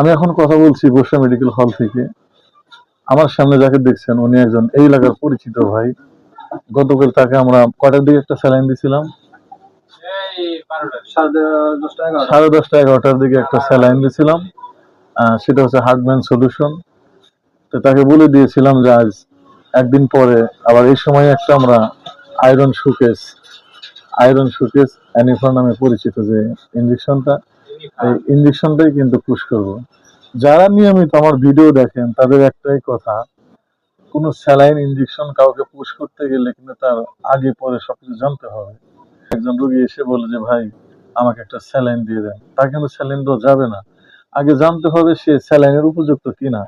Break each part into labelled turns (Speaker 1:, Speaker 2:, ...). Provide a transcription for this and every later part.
Speaker 1: আমি এখন কথা বলছি বর্ষা মেডিকেল হল থেকে। আমার সামনে যাকে দেখছেন, উনি একজন এই এলাকার পরিচিত ভাই। গতকাল তাকে আমরা কটার দিকে একটা স্যালাইন দিছিলাম
Speaker 2: সাড়ে দশটা
Speaker 1: এগারোটার দিকে একটা স্যালাইন দিছিলাম সেটা হচ্ছে হার্টম্যান সলিউশন তো তাকে বলে দিয়েছিলাম যে আজ একদিন পরে আবার এই সময় একটা আমরা আয়রন শুকেস আয়রন শুকেস অ্যানিফার নামে পরিচিত যে ইঞ্জেকশনটা এই ইঞ্জেকশনটাই কিন্তু পুশ করব। যারা নিয়মিত আমার ভিডিও দেখেন, তাদের একটাই কথা, কোনো স্যালাইন ইঞ্জেকশন কাউকে পুশ করতে গেলে কিন্তু তার আগে পরে সবকিছু জানতে হবে। একজন রোগী এসে বলে যে, ভাই, আমাকে একটা স্যালাইন দিয়ে দেন। তা কিন্তু স্যালাইন দেওয়া যাবে না। আগে জানতে হবে সে স্যালাইনের উপযুক্ত কিনা।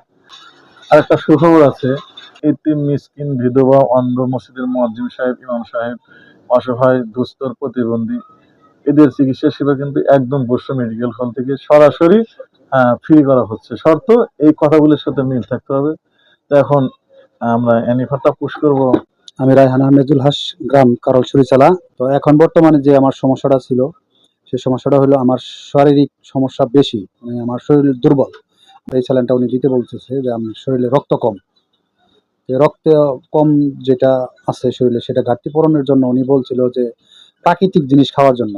Speaker 1: আর একটা সুখবর আছে, এতিম, মিসকিন, বিধবা অন্ধ মসজিদের মুয়াজ্জিম সাহেব, ইমাম সাহেব, অসহায়, দুস্তর, প্রতিবন্ধী এদের চিকিৎসা সেবা কিন্তু একদম বর্ষ মেডিকেল হল থেকে সরাসরি ফ্রি করা হচ্ছে। শর্ত, এই কথাগুলোর সাথে মিল থাকতে হবে। তো এখন আমরা অ্যানিফারটা পুশ করব।
Speaker 2: আমি রায়হান আহমেদুল হাস, গ্রাম কারল চুরিচালা তো এখন বর্তমানে যে আমার সমস্যাটা ছিল, সেই সমস্যাটা হলো আমার শারীরিক সমস্যা বেশি মানে আমার শরীর দুর্বল। এই স্যালাইনটা উনি দিতে বলতেছে যে আমার শরীরে রক্ত কম। রক্ত কম যেটা আছে শরীরে, সেটা ঘাটতি পূরণের জন্য উনি বলছিল যে প্রাকৃতিক জিনিস খাওয়ার জন্য।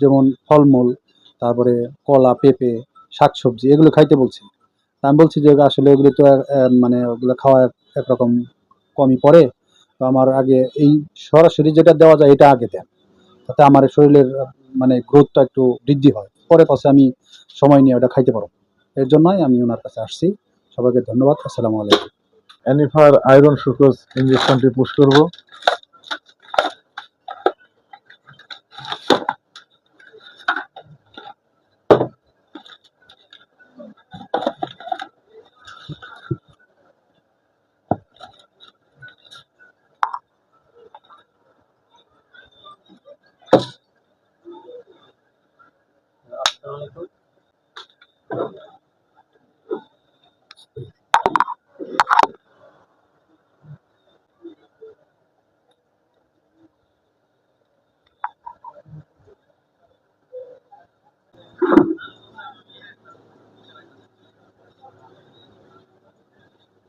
Speaker 2: যেমন ফলমূল, তারপরে কলা, পেঁপে, শাকসবজি, এগুলো খাইতে বলছি। আমি বলছি যে, আসলে ওগুলো তো মানে ওগুলো খাওয়া একরকম কমই পড়ে। তো আমার আগে এই সরাসরি যেটা দেওয়া যায়, এটা আগে দেন। তাতে আমার শরীরের মানে গ্রোথটা একটু বৃদ্ধি হয়। পরে পাশে আমি সময় নিয়ে ওটা খাইতে পারব। এর জন্যই আমি ওনার কাছে আসছি। সবাইকে ধন্যবাদ। আসসালামু আলাইকুম।
Speaker 1: অ্যানিফার আয়রন সুকোজ ইঞ্জেকশনটি পুশ করব।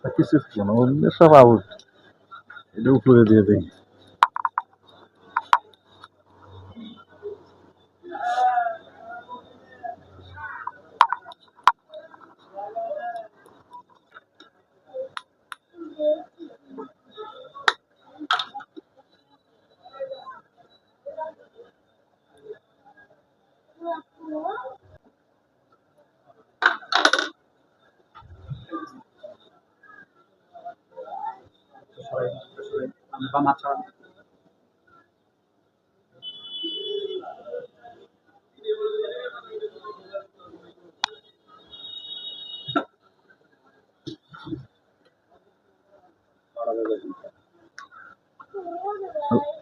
Speaker 1: কিছু ছিল না ওগুলো সব আউট এটা উপরে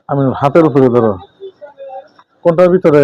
Speaker 1: আমি হাতের উপরে ধরো। কোনটার ভিতরে?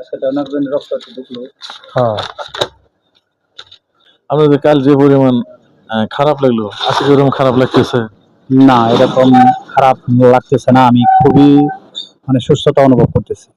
Speaker 2: অনেকজন রক্ত ঢুকলো
Speaker 1: হ্যাঁ। আপনাদের কাল যে পরিমাণ খারাপ লাগল আজকে খারাপ লাগতেছে?
Speaker 2: না এরকম খারাপ লাগতেছে না আমি খুবই মানে সুস্থতা অনুভব করতেছি।